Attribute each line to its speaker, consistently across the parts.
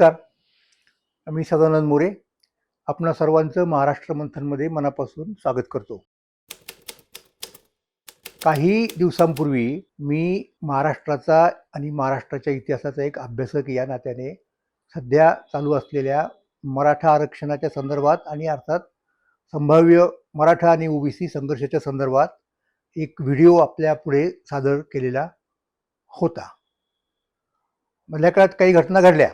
Speaker 1: नमस्कार. मी सदानंद मोरे. आपणा सर्वांचं महाराष्ट्र मंथनमध्ये मनापासून स्वागत करतो. काही दिवसांपूर्वी मी महाराष्ट्राचा आणि महाराष्ट्राच्या इतिहासाचा एक अभ्यासक या नात्याने सध्या चालू असलेल्या मराठा आरक्षणाच्या संदर्भात आणि अर्थात संभाव्य मराठा आणि ओबीसी संघर्षाच्या संदर्भात एक व्हिडिओ आपल्या पुढे सादर केलेला होता. मधल्या काळात काही घटना घडल्या.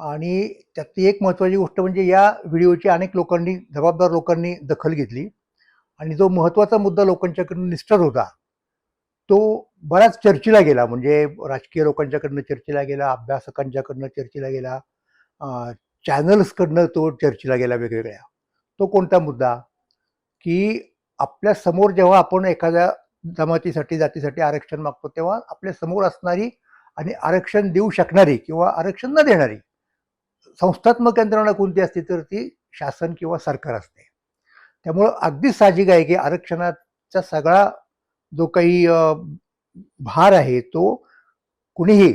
Speaker 1: आणि त्यातली एक महत्त्वाची गोष्ट म्हणजे या व्हिडिओची अनेक लोकांनी जबाबदार लोकांनी दखल घेतली. आणि जो महत्त्वाचा मुद्दा लोकांच्याकडून निष्ठर होता तो बऱ्याच चर्चेला गेला. म्हणजे राजकीय लोकांच्याकडनं चर्चेला गेला अभ्यासकांच्याकडनं चर्चेला गेला चॅनल्सकडनं तो चर्चेला गेला वेगवेगळ्या. तो कोणता मुद्दा? की आपल्यासमोर जेव्हा आपण एखाद्या जमातीसाठी जातीसाठी आरक्षण मागतो तेव्हा आपल्यासमोर असणारी आणि आरक्षण देऊ शकणारी किंवा आरक्षण न देणारी संस्थात्मक यंत्रणा कोणती असते तर ती शासन किंवा सरकार असते. त्यामुळं अगदी साहजिक आहे की आरक्षणाचा सगळा जो काही भार आहे तो कुणीही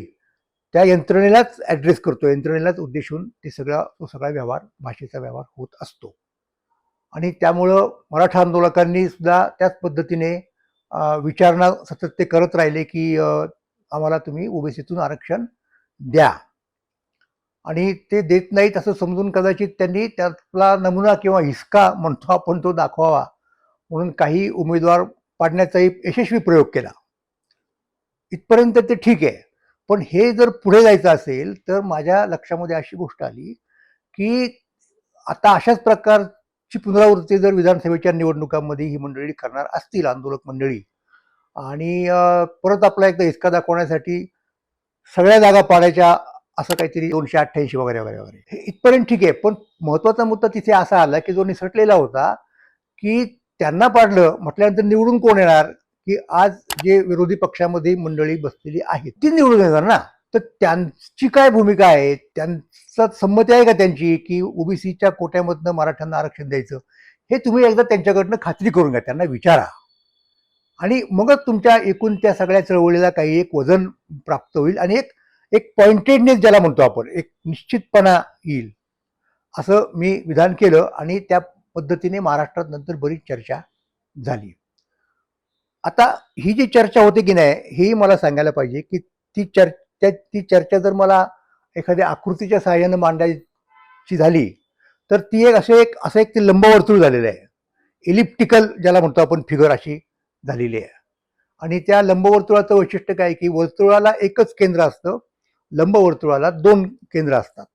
Speaker 1: त्या यंत्रणेलाच ॲड्रेस करतो. यंत्रणेलाच उद्देशून ते सगळा तो सगळा व्यवहार भाषेचा व्यवहार होत असतो. आणि त्यामुळं मराठा आंदोलकांनी सुद्धा त्याच पद्धतीने विचारणा सतत ते करत राहिले की आम्हाला तुम्ही ओबीसीतून आरक्षण द्या. आणि ते देत नाहीत असं समजून कदाचित त्यांनी त्यातला नमुना किंवा हिसका म्हणतो आपण तो दाखवावा. म्हणून काही उमेदवार पाडण्याचाही यशस्वी प्रयोग केला. इथपर्यंत ते ठीक आहे. पण हे जर पुढे जायचं असेल तर माझ्या लक्षामध्ये अशी गोष्ट आली की आता अशाच प्रकारची पुनरावृत्ती जर विधानसभेच्या निवडणुकांमध्ये ही मंडळी करणार असतील आंदोलक मंडळी आणि परत आपला एकदा हिसका दाखवण्यासाठी सगळ्या जागा पाडायच्या असं काहीतरी दोनशे अठ्ठ्याऐंशी वगैरे वगैरे वगैरे. हे इथपर्यंत ठीक आहे पण महत्त्वाचा मुद्दा तिथे असा आला की जो निसटलेला होता की त्यांना पाडलं म्हटल्यानंतर निवडून कोण येणार? की आज जे विरोधी पक्षामध्ये मंडळी बसलेली आहेत ती निवडून येणार ना? तर त्यांची काय भूमिका आहे? त्यांचा संमती आहे का त्यांची की ओबीसीच्या कोट्यामधनं मराठ्यांना आरक्षण द्यायचं? हे तुम्ही एकदा त्यांच्याकडनं खात्री करून घ्या त्यांना विचारा. आणि मगच तुमच्या एकूण त्या सगळ्या चळवळीला काही एक वजन प्राप्त होईल आणि एक एक पॉइंटेडनेस ज्याला म्हणतो आपण एक निश्चितपणा येईल. असं मी विधान केलं आणि त्या पद्धतीने महाराष्ट्रात नंतर बरीच चर्चा झाली. आता ही जी चर्चा होते की नाही हेही मला सांगायला पाहिजे की ती चर् त्या ती चर्चा जर मला एखाद्या आकृतीच्या सहाय्यानं मांडायची झाली तर ती एक असं एक असं एक ते लंबवर्तुळ झालेलं आहे. इलिप्टिकल ज्याला म्हणतो आपण फिगर अशी झालेली आहे. आणि त्या लंबवर्तुळाचं वैशिष्ट्य काय की वर्तुळाला एकच केंद्र असतं लंबवर्तुळाला दोन केंद्र असतात.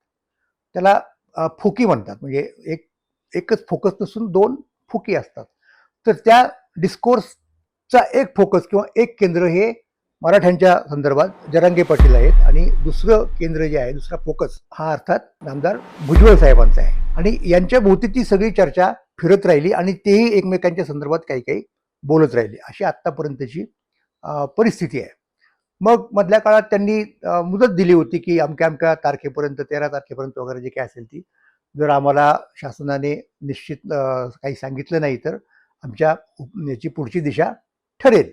Speaker 1: त्याला फुकी म्हणतात. म्हणजे एक एकच फोकस नसून दोन फुकी असतात. तर त्या डिस्कोर्सचा एक फोकस किंवा एक केंद्र हे मराठ्यांच्या संदर्भात जरांगे पाटील आहेत आणि दुसरं केंद्र जे आहे दुसरा फोकस हा अर्थात नामदार भुजबळ साहेबांचा आहे. आणि यांच्या भोवती ती सगळी चर्चा फिरत राहिली आणि तेही एकमेकांच्या संदर्भात काही काही बोलत राहिले. अशी आत्तापर्यंतची परिस्थिती आहे. मग मधल्या काळात त्यांनी मुदत दिली होती की अमक्या अमक्या तारखेपर्यंत तेरा तारखेपर्यंत वगैरे जे काय असेल ती. जर आम्हाला शासनाने निश्चित काही सांगितलं नाही तर आमच्या उप- याची पुढची दिशा ठरेल.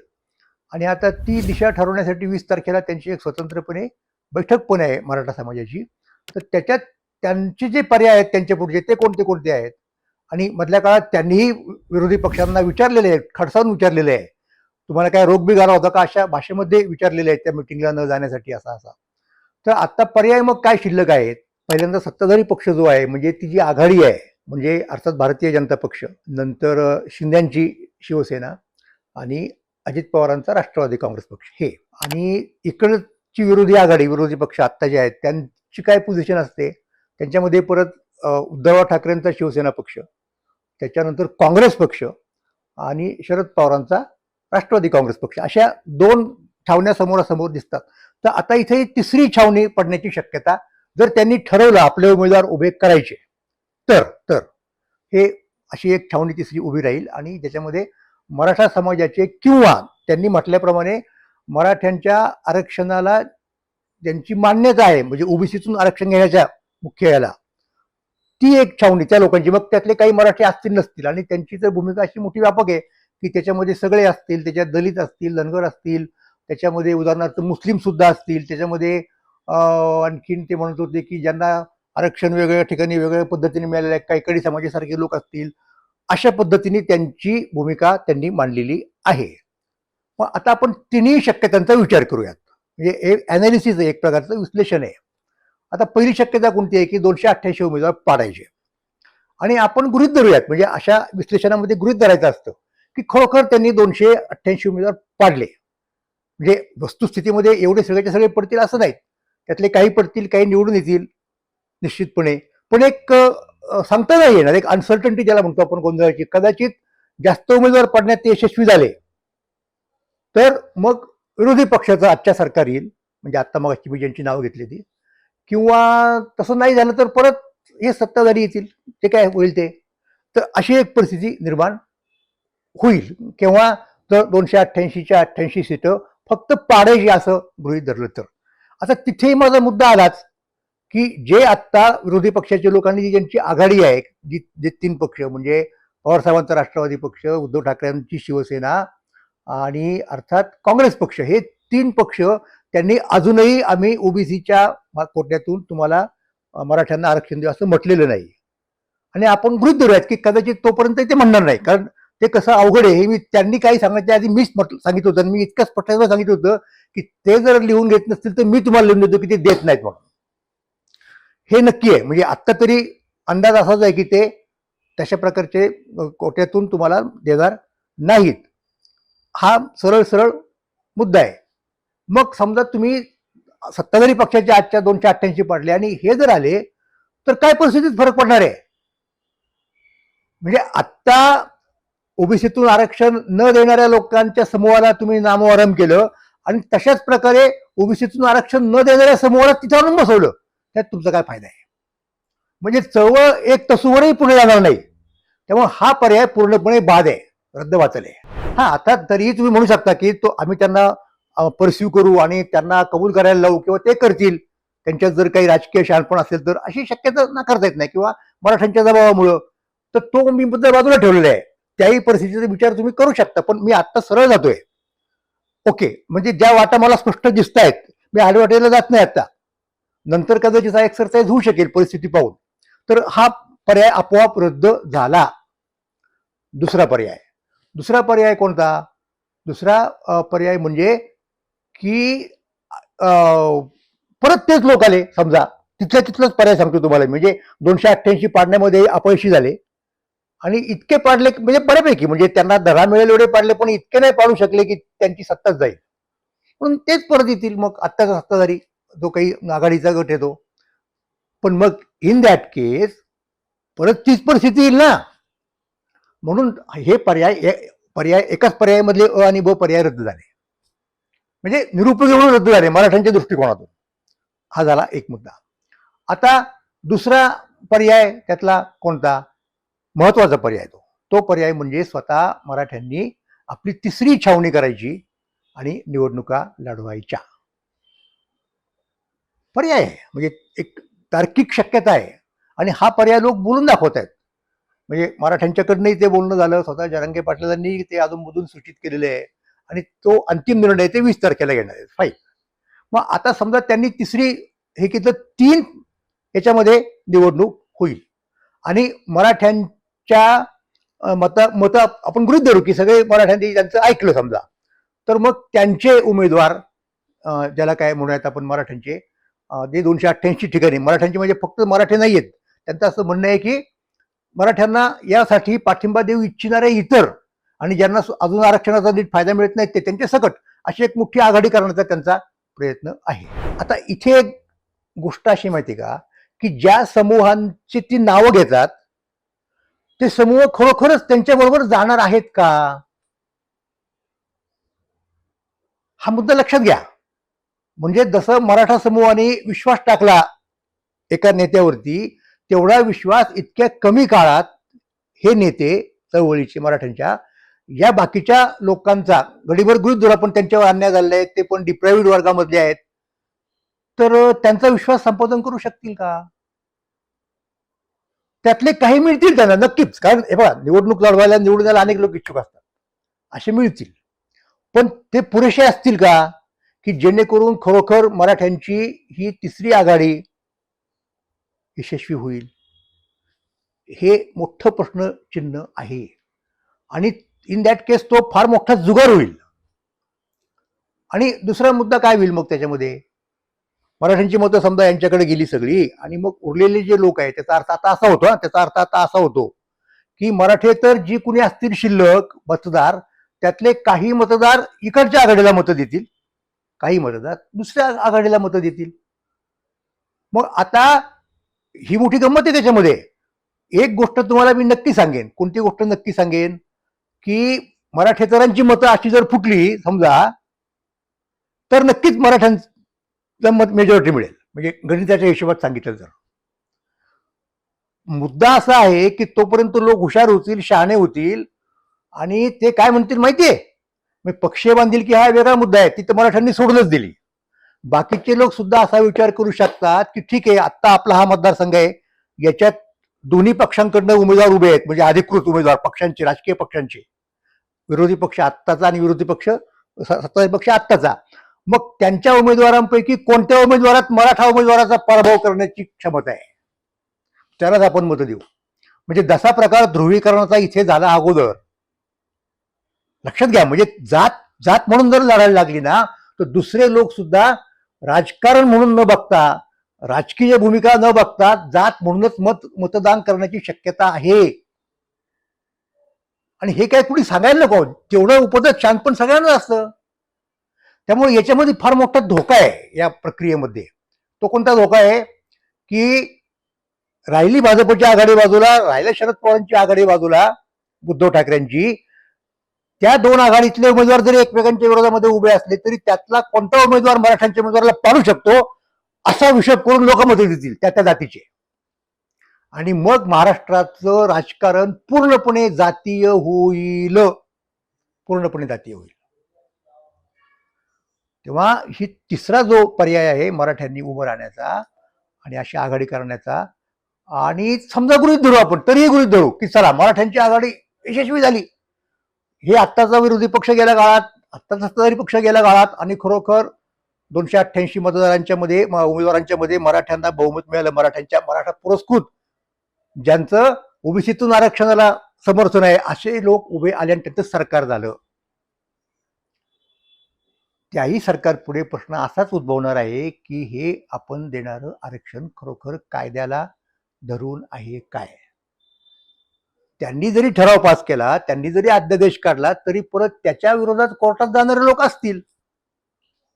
Speaker 1: आणि आता ती दिशा ठरवण्यासाठी वीस तारखेला त्यांची एक स्वतंत्रपणे बैठक पण आहे मराठा समाजाची. तर त्याच्यात त्यांचे जे पर्याय आहेत त्यांच्या पुढचे ते कोणते कोणते आहेत? आणि मधल्या काळात त्यांनीही विरोधी पक्षांना विचारलेले आहेत खडसावून विचारलेले आहे तुम्हाला काय रोग बिगारा होता का अशा भाषेमध्ये विचारलेले आहेत त्या मिटिंगला न जाण्यासाठी असा असा. तर आत्ता पर्याय मग काय शिल्लक आहेत? पहिल्यांदा सत्ताधारी पक्ष जो आहे म्हणजे ती जी आघाडी आहे म्हणजे अर्थात भारतीय जनता पक्ष नंतर शिंद्यांची शिवसेना आणि अजित पवारांचा राष्ट्रवादी काँग्रेस पक्ष हे. आणि इकडची विरोधी आघाडी विरोधी पक्ष आत्ता जे आहेत त्यांची काय पोझिशन असते? त्यांच्यामध्ये परत उद्धव ठाकरेंचा शिवसेना पक्ष त्याच्यानंतर काँग्रेस पक्ष आणि शरद पवारांचा राष्ट्रवादी काँग्रेस पक्ष अशा दोन छावण्या समोरासमोर दिसतात. तर आता इथे तिसरी छावणी पडण्याची शक्यता जर त्यांनी ठरवलं आपले उमेदवार उभे करायचे तर तर हे अशी एक छावणी तिसरी उभी राहील आणि ज्याच्यामध्ये मराठा समाजाचे किंवा त्यांनी म्हटल्याप्रमाणे मराठ्यांच्या आरक्षणाला ज्यांची मान्यता आहे म्हणजे ओबीसीतून आरक्षण घेण्याच्या मुख्य याला ती एक छावणी त्या लोकांची. मग त्यातले काही मराठी असतील नसतील आणि त्यांची तर भूमिका अशी मोठी व्यापक आहे की त्याच्यामध्ये सगळे असतील त्याच्यात दलित असतील धनगर असतील त्याच्यामध्ये उदाहरणार्थ मुस्लिम सुद्धा असतील त्याच्यामध्ये आणखीन ते म्हणत होते की ज्यांना आरक्षण वेगवेगळ्या ठिकाणी वेगवेगळ्या पद्धतीने मिळालेलं आहे काही कडे समाजासारखे लोक असतील अशा पद्धतीने त्यांची भूमिका त्यांनी मांडलेली आहे. मग आता आपण तिन्ही शक्यतांचा विचार करूयात. म्हणजे एक ॲनालिसिस आहे एक प्रकारचं विश्लेषण आहे. आता पहिली शक्यता कोणती आहे की दोनशे अठ्ठ्याऐंशी उमेदवार पाडायचे? आणि आपण गृहित धरूयात म्हणजे अशा विश्लेषणामध्ये गृहित धरायचं असतं. की खरोखर त्यांनी दोनशे अठ्ठ्याऐंशी उमेदवार पाडले. म्हणजे वस्तुस्थितीमध्ये एवढे सगळेचे सगळे पडतील असं नाही त्यातले काही पडतील काही निवडून येतील निश्चितपणे. पण एक सांगता नाही येणार एक अनसर्टन्टी ज्याला म्हणतो आपण गोंधळाची. कदाचित जास्त उमेदवार पाडण्यात ते यशस्वी झाले. तर मग विरोधी पक्षाचं आजच्या सरकार येईल म्हणजे आत्ता मग मी ज्यांची नावं घेतली ती किंवा तसं नाही झालं तर परत हे सत्ताधारी येतील ते काय होईल ते? तर अशी एक परिस्थिती निर्माण होईल. किंवा जर दोनशे अठ्ठ्याऐंशीच्या अठ्ठ्याऐंशी सीटं फक्त पाडायची असं गृहीत धरलं तर. आता तिथेही माझा मुद्दा आलाच की जे आत्ता विरोधी पक्षाच्या लोकांनी जी ज्यांची आघाडी आहे जी जे तीन पक्ष म्हणजे पवारसाहेबांचा राष्ट्रवादी पक्ष उद्धव ठाकरेंची शिवसेना आणि अर्थात काँग्रेस पक्ष हे तीन पक्ष त्यांनी अजूनही आम्ही ओबीसीच्या कोट्यातून तुम्हाला मराठ्यांना आरक्षण देऊ असं म्हटलेलं नाही. आणि आपण गृहित धरूयात की कदाचित तोपर्यंत ते म्हणणार नाही. कारण ते कसं अवघड आहे हे मी त्यांनी काही सांगण्याच्या आधी मीच म्हटलं सांगितलं होतं. आणि मी इतकं स्पष्टपणे सांगितलं होतं की ते जर लिहून घेत नसतील तर मी तुम्हाला लिहून देतो की ते देत नाहीत मग हे नक्की आहे. म्हणजे आत्ता तरी अंदाज असाच आहे की ते तशा प्रकारचे कोट्यातून तुम्हाला देणार नाहीत. हा सरळ सरळ मुद्दा आहे. मग समजा तुम्ही सत्ताधारी पक्षाच्या आजच्या दोनशे अठ्ठ्याऐंशी पडले आणि हे जर आले तर काय परिस्थितीत फरक पडणार आहे? म्हणजे आत्ता ओबीसीतून आरक्षण न देणाऱ्या लोकांच्या समूहाला तुम्ही नामोहरम केलं आणि तशाच प्रकारे ओबीसीतून आरक्षण न देणाऱ्या समूहाला तिथं आणून बसवलं. त्यात तुमचा काय फायदा आहे? म्हणजे चळवळ एक तसूवरही पुढे जाणार नाही. त्यामुळे हा पर्याय पूर्णपणे बाद आहे. रद्द वाचल आहे. हा आता तरीही तुम्ही म्हणू शकता की तो आम्ही त्यांना परस्यू करू आणि त्यांना कबूल करायला लावू किंवा ते करतील. त्यांच्यात जर काही राजकीय शहाणपण असेल तर अशी शक्यता नाकारता येत नाही किंवा मराठ्यांच्या दबावामुळं. तर तो मी बद्दल बाजूला ठेवलेला आहे. त्याही परिस्थितीचा विचार तुम्ही करू शकता पण मी आत्ता सरळ जातोय. ओके म्हणजे ज्या वाटा मला स्पष्ट दिसत आहेत मी आडवाटेला जात नाही आता. नंतर कदाचित हा एक्सरसाइज होऊ शकेल परिस्थिती पाहून. तर हा पर्याय आपोआप रद्द झाला. दुसरा पर्याय. दुसरा पर्याय कोणता? दुसरा पर्याय म्हणजे की परत तेच लोक आले समजा. तिथल्या तिथलाच पर्याय सांगतो तुम्हाला म्हणजे दोनशे अठ्ठ्याऐंशी पाडण्यामध्ये अपयशी झाले. आणि इतके पाडले म्हणजे बऱ्यापैकी म्हणजे त्यांना धडा मिळेल एवढे पाडले पण इतके नाही पाडू शकले की त्यांची सत्ताच जाईल. म्हणून तेच परत येतील मग आत्ताचा सत्ताधारी जो काही आघाडीचा गट येतो पण मग इन दॅट केस परत तीच परिस्थिती येईल ना. म्हणून हे पर्याय पर्याय एकाच पर्यायामधले अ आणि ब पर्याय रद्द झाले. म्हणजे निरुपयोगी म्हणून रद्द झाले मराठ्यांच्या दृष्टिकोनातून. हा झाला एक मुद्दा. आता दुसरा पर्याय त्यातला कोणता? महत्त्वाचा पर्याय तो. तो पर्याय म्हणजे स्वतः मराठ्यांनी आपली तिसरी छावणी करायची आणि निवडणुका लढवायच्या. पर्याय आहे. म्हणजे एक तार्किक शक्यता आहे. आणि हा पर्याय लोक बोलून दाखवत आहेत म्हणजे मराठ्यांच्याकडनंही ते बोलणं झालं स्वतः जरांगे पाटलांनी ते अजूनमधून सूचित केलेले आहे. आणि तो अंतिम निर्णय ते वीस तारखेला घेणार आहेत. फाईन मग आता समजा त्यांनी तिसरी हे किती तीन याच्यामध्ये निवडणूक होईल. आणि मराठ्यां च्या मत मत आपण गृहित धरू की सगळे मराठ्यांनी त्यांचं ऐकलं समजा. तर मग त्यांचे उमेदवार ज्याला काय म्हणूयात आपण मराठ्यांचे जे दोनशे अठ्ठ्याऐंशी ठिकाणी मराठ्यांचे म्हणजे फक्त मराठी नाही आहेत त्यांचं असं म्हणणं आहे की मराठ्यांना यासाठी पाठिंबा देऊ इच्छिणारे इतर आणि ज्यांना अजून आरक्षणाचा नीट फायदा मिळत नाही ते त्यांच्या सकट अशी एक मोठी आघाडी करण्याचा त्यांचा प्रयत्न आहे. आता इथे एक गोष्ट अशी माहिती का की ज्या समूहांची ती नावं घेतात ते समूह खरोखरच त्यांच्याबरोबर जाणार आहेत का? हा मुद्दा लक्षात घ्या. म्हणजे जसं मराठा समूहाने विश्वास टाकला एका नेत्यावरती तेवढा विश्वास इतक्या कमी काळात हे नेते चळवळीचे मराठ्यांच्या या बाकीच्या लोकांचा गडीभर गृहित पण त्यांच्यावर अन्याय झालेला आहे ते पण डिप्रायव्ड वर्गामधले आहेत. तर त्यांचा विश्वास संपादन करू शकतील का? त्यातले काही मिळतील त्यांना नक्कीच. कारण हे बघा निवडणूक लढवायला निवडून यायला अनेक लोक इच्छुक असतात. असे मिळतील. पण ते पुरेसे असतील का? की जेणेकरून खरोखर मराठ्यांची ही तिसरी आघाडी यशस्वी होईल? हे मोठं प्रश्नचिन्ह आहे. आणि इन दॅट केस तो फार मोठा जुगार होईल. आणि दुसरा मुद्दा काय होईल मग त्याच्यामध्ये? मराठ्यांची मतं समजा यांच्याकडे गेली सगळी आणि मग उरलेले जे लोक आहेत त्याचा अर्थ आता असा होतो त्याचा अर्थ आता असा होतो की मराठे तर जी कुणी असतील शिल्लक मतदार त्यातले काही मतदार इकडच्या आघाडीला मतं देतील काही मतदार दुसऱ्या आघाडीला मतं देतील. मग आता ही मोठी गंमत आहे त्याच्यामध्ये. एक गोष्ट तुम्हाला मी नक्की सांगेन कोणती गोष्ट नक्की सांगेन की मराठेतरांची मतं अशी जर फुटली समजा तर नक्कीच मराठ्यां मत मेजॉरिटी मिळेल. म्हणजे गणिताच्या हिशोबात सांगितलं जर मुद्दा असा आहे की तोपर्यंत लोक हुशार होतील शहाणे होतील आणि ते काय म्हणतील माहितीये? मग पक्षीय बांधील की हा वेगळा मुद्दा आहे. ती तर मराठ्यांनी सोडूनच दिली. बाकीचे लोक सुद्धा असा विचार करू शकतात की ठीक आहे आत्ता आपला हा मतदारसंघ आहे. याच्यात दोन्ही पक्षांकडनं उमेदवार उभे आहेत. म्हणजे अधिकृत उमेदवार पक्षांचे राजकीय पक्षांचे. विरोधी पक्ष आत्ताचा आणि विरोधी पक्ष सत्ताधारी पक्ष आत्ताचा. मग त्यांच्या उमेदवारांपैकी कोणत्या उमेदवारात मराठा उमेदवाराचा पराभव करण्याची क्षमता आहे? त्यालाच आपण मतं देऊ. म्हणजे जसा प्रकार ध्रुवीकरणाचा इथे झाला अगोदर लक्षात घ्या म्हणजे जात जात म्हणून जर लढायला लागली ना तर दुसरे लोक सुद्धा राजकारण म्हणून न बघता राजकीय भूमिका न बघता जात म्हणूनच मत मतदान करण्याची शक्यता आहे. आणि हे काय कुणी सांगायला नको? तेवढं उपदत शांत पण सगळ्यांना असतं. त्यामुळे याच्यामध्ये फार मोठा धोका आहे या प्रक्रियेमध्ये. तो कोणता धोका आहे? की राहिली भाजपच्या आघाडी बाजूला राहिल्या शरद पवारांची आघाडी बाजूला उद्धव ठाकरेंची त्या दोन आघाडीतले उमेदवार जरी एकमेकांच्या विरोधामध्ये उभे असले तरी त्यातला कोणता उमेदवार मराठ्यांच्या उमेदवाराला पाडू शकतो असा विषय करून लोक मते देतील त्या त्या जातीचे. आणि मग महाराष्ट्राचं राजकारण पूर्णपणे जातीय होईल. पूर्णपणे जातीय होईल. तेव्हा ही तिसरा जो पर्याय आहे मराठ्यांनी उभं राहण्याचा आणि अशी आघाडी करण्याचा आणि समजा गृहित धरू आपण तरीही गृहित धरू की चला मराठ्यांची आघाडी यशस्वी झाली. हे आत्ताचा विरोधी पक्ष गेल्या काळात आत्ताचा सत्ताधारी पक्ष गेल्या काळात आणि खरोखर दोनशे अठ्ठ्याऐंशी मतदारांच्या मध्ये उमेदवारांच्या मध्ये मराठ्यांना बहुमत मिळालं मराठ्यांच्या मराठा पुरस्कृत ज्यांचं ओबीसीतून आरक्षणाला समर्थन आहे असे लोक उभे आले आणि त्यांचं सरकार झालं. त्याही सरकार पुढे प्रश्न असाच उद्भवणार आहे की हे आपण देणारं आरक्षण खरोखर कायद्याला धरून आहे काय? त्यांनी जरी ठराव पास केला त्यांनी जरी अध्यादेश काढला तरी परत त्याच्या विरोधात कोर्टात जाणारे लोक असतील.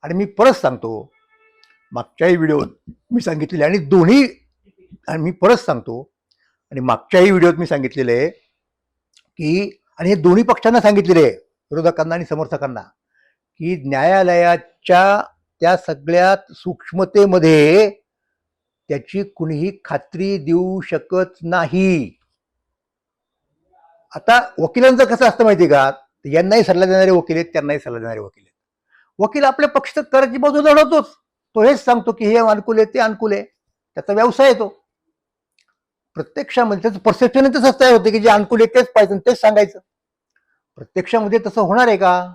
Speaker 1: आणि मी परत सांगतो मागच्याही व्हिडिओत मी सांगितलेले आणि दोन्ही आणि मी परत सांगतो आणि मागच्याही व्हिडिओत मी सांगितलेलं आहे की आणि हे दोन्ही पक्षांना सांगितलेले आहे विरोधकांना आणि समर्थकांना की न्यायालयाच्या त्या सगळ्यात सूक्ष्मतेमध्ये त्याची कुणीही खात्री देऊ शकत नाही. आता वकिलांचं कसं असतं माहिती का? यांनाही सल्ला देणारे वकील आहेत त्यांनाही सल्ला देणारे वकील आहेत. वकील आपल्या पक्ष कराची बाजू लढवतोच तो हेच सांगतो की हे अनुकूल आहे ते अनुकूल आहे. त्याचा व्यवसाय येतो प्रत्यक्षामध्ये त्याचं परसेप्शन तसंच तयार होते की जे अनुकूल आहे तेच पाहिजे तेच सांगायचं. प्रत्यक्षामध्ये तसं होणार आहे का?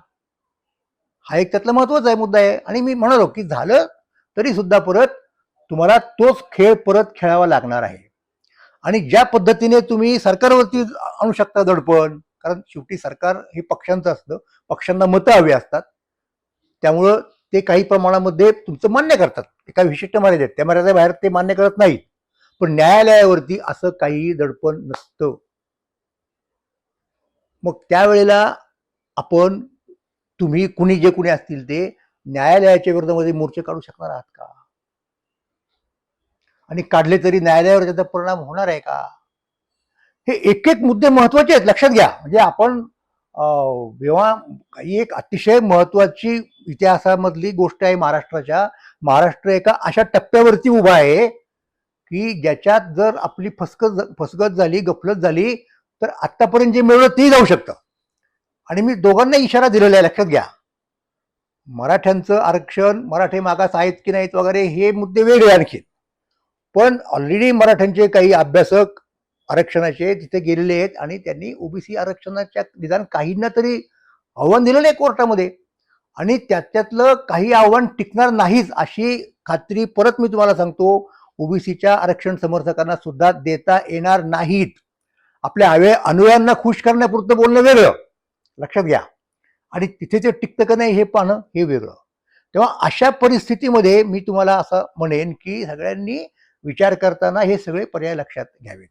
Speaker 1: हा एक त्यातला महत्त्वाचा आहे मुद्दा आहे. आणि मी म्हणालो की झालं तरी सुद्धा परत तुम्हाला तोच खेळ परत खेळावा लागणार आहे. आणि ज्या पद्धतीने तुम्ही सरकारवरती आणू शकता दडपण कारण शेवटी सरकार हे पक्षांचं असतं पक्षांना मतं हवी असतात. त्यामुळं ते काही प्रमाणामध्ये तुमचं मान्य करतात. एका विशिष्ट मर्यादेत. त्या मर्यादेबाहेर ते मान्य करत नाहीत. पण न्यायालयावरती असं काही दडपण नसतं. मग त्यावेळेला आपण तुम्ही कुणी जे कुणी असतील ते न्यायालयाच्या विरोधामध्ये मोर्चे काढू शकणार आहात का? आणि काढले तरी न्यायालयावर त्याचा परिणाम होणार आहे का? हे एक एक मुद्दे महत्त्वाचे आहेत लक्षात घ्या. म्हणजे आपण जेव्हा ही एक अतिशय महत्वाची इतिहासामधली गोष्ट आहे महाराष्ट्राच्या. महाराष्ट्र एका अशा टप्प्यावरती उभा आहे की ज्याच्यात जर आपली फसकत फसगत झाली गफलत झाली तर आतापर्यंत जे मिळवलं तेही जाऊ शकतं. आणि मी दोघांना इशारा दिलेला आहे लक्षात घ्या. मराठ्यांचं आरक्षण मराठे मागास आहेत की नाहीत वगैरे हे मुद्दे वेगळे आणखी पण ऑलरेडी मराठ्यांचे काही अभ्यासक आरक्षणाचे तिथे गेलेले आहेत आणि त्यांनी ओबीसी आरक्षणाच्या निदान काहींना तरी आव्हान दिलेलं आहे कोर्टामध्ये. आणि त्याच्यातलं काही आव्हान टिकणार नाहीच अशी खात्री परत मी तुम्हाला सांगतो ओबीसीच्या आरक्षण समर्थकांना सुद्धा देता येणार नाहीत. आपल्या हवे अनुयांना खुश करण्यापुरतं बोलणं वेगळं. लक्षात घ्या. आणि तिथे ते टिकतं का नाही हे पाहणं हे वेगळं. तेव्हा अशा परिस्थितीमध्ये मी तुम्हाला असं म्हणेन की सगळ्यांनी विचार करताना हे सगळे पर्याय लक्षात घ्यावेत.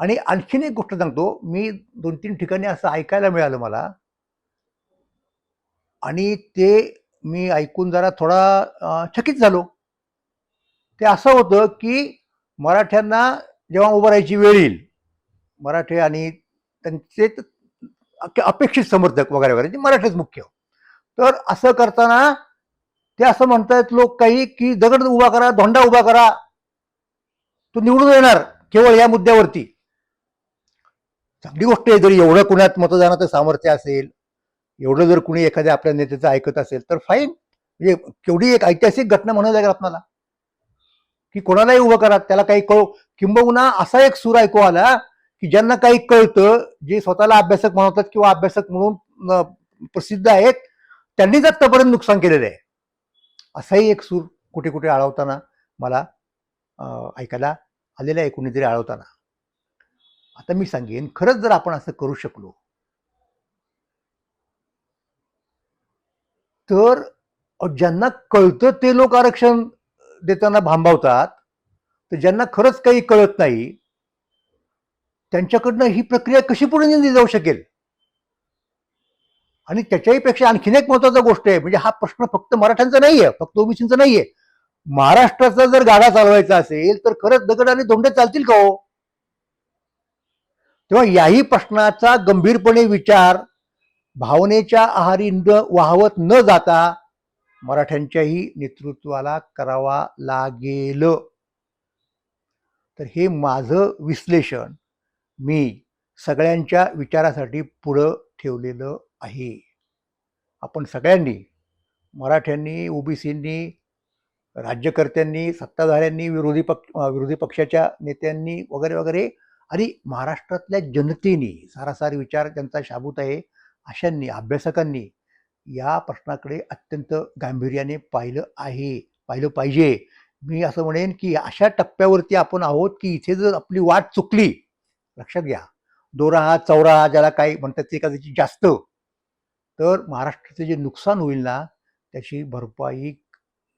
Speaker 1: आणि आणखीन एक गोष्ट सांगतो. मी दोन तीन ठिकाणी असं ऐकायला मिळालं मला. आणि ते मी ऐकून जरा थोडा चकित झालो. ते असं होतं की मराठ्यांना जेव्हा उभं राहायची वेळ येईल मराठे आणि त्यांचे अपेक्षित समर्थक वगैरे वगैरे मराठीच मुख्य. तर असं करताना ते असं म्हणतायत लोक काही की दगड उभा करा धोंडा उभा करा. तो निवडून येणार केवळ या मुद्द्यावरती. चांगली गोष्ट आहे जर एवढं कुणात मतदानाचं सामर्थ्य असेल एवढं जर कुणी एखाद्या आपल्या नेत्याचं ऐकत असेल तर फाईन म्हणजे केवढी एक ऐतिहासिक घटना म्हणायला लागेल आपल्याला की कोणालाही उभं करा त्याला काही कळू किंबहुना असा एक सूर ऐकू आला की ज्यांना काही कळतं जे स्वतःला अभ्यासक म्हणतात किंवा अभ्यासक म्हणून प्रसिद्ध आहेत त्यांनीच आत्तापर्यंत नुकसान केलेलं आहे. असाही एक सूर कुठे कुठे आळवताना मला ऐकायला आलेला आहे कुणीतरी आळवताना. आता मी सांगेन खरंच जर आपण असं करू शकलो तर ज्यांना कळतं ते लोक आरक्षण देताना भांबावतात तर ज्यांना खरंच काही कळत नाही त्यांच्याकडनं ही प्रक्रिया कशी पुढे नेली जाऊ शकेल? आणि त्याच्याही पेक्षा आणखीन एक महत्त्वाचा गोष्ट आहे म्हणजे हा प्रश्न फक्त मराठ्यांचा नाहीये फक्त ओबीसीचा नाहीये. महाराष्ट्राचा जर गाडा चालवायचा असेल तर खरंच दगड आणि धोंडे चालतील का हो? तेव्हा याही प्रश्नाचा गंभीरपणे विचार भावनेच्या आहारी न वाहवत न जाता मराठ्यांच्याही नेतृत्वाला करावा लागेल. तर हे माझं विश्लेषण. मी सगळ्यांच्या विचारासाठी पुढं ठेवलेलं आहे. आपण सगळ्यांनी मराठ्यांनी ओबीसींनी राज्यकर्त्यांनी सत्ताधाऱ्यांनी विरोधी पक्ष विरोधी पक्षाच्या नेत्यांनी वगैरे वगैरे आणि महाराष्ट्रातल्या जनतेने सारासार विचार त्यांचा शाबूत आहे. अशांनी अभ्यासकांनी या प्रश्नाकडे अत्यंत गांभीर्याने पाहिलं आहे पाहिलं पाहिजे. मी असं म्हणेन की अशा टप्प्यावरती आपण आहोत की इथे जर आपली वाट चुकली लक्षात घ्या. दोरा हा चौरा हा ज्याला काही म्हणतात ते एखाद्याची जास्त. तर महाराष्ट्राचं जे नुकसान होईल ना त्याची भरपाई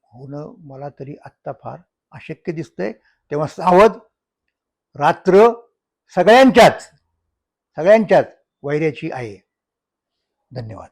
Speaker 1: होणं मला तरी आत्ता फार अशक्य दिसतंय. तेव्हा सावध रात्र सगळ्यांच्याच सगळ्यांच्याच वैऱ्याची आहे. धन्यवाद.